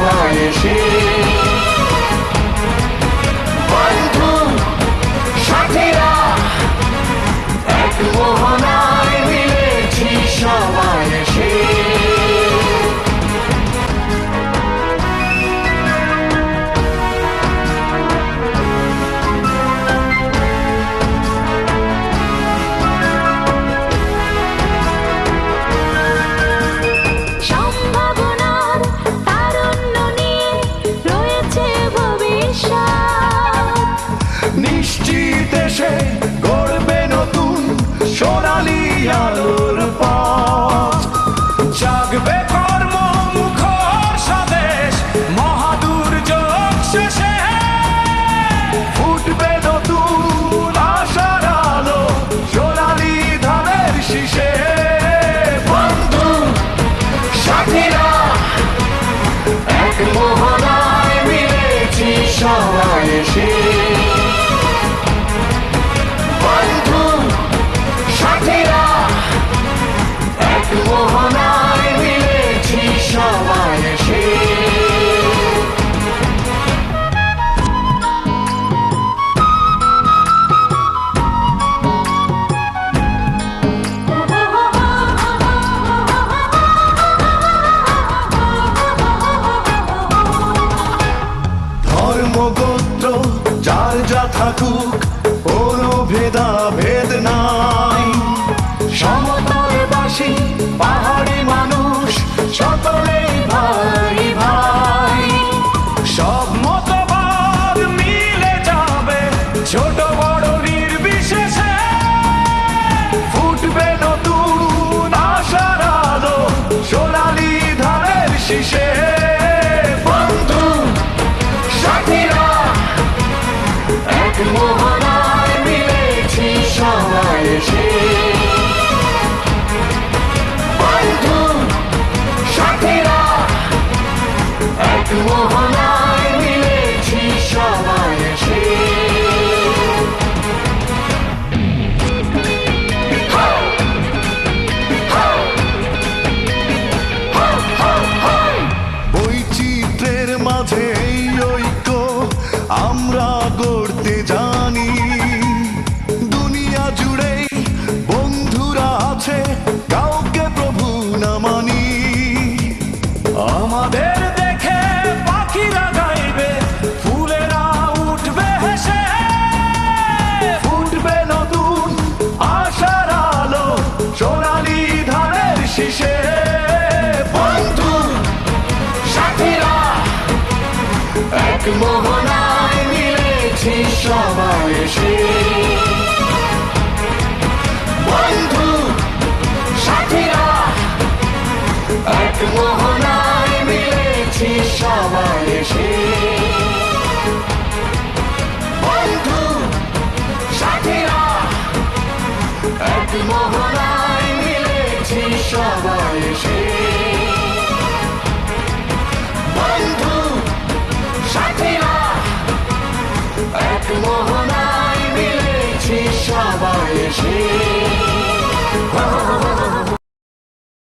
那么 থাকুক কোনো ভেদা ভেদ নাই। সমতল বাসি পাহাড়ি মানুষ সকলে ভাই কামনায় মিলেছি সবাই এসে মাঝে এক মোহনায় মিলেছি সবাই এসে। বন্ধু, সাথীরা, এক মোহনায় মিলেছি সবাই এসে। বন্ধু, সাথীরা, এক মোহনায় মিলেছি সবাই এসে। মহানায় মিলেছি সবাই এসে।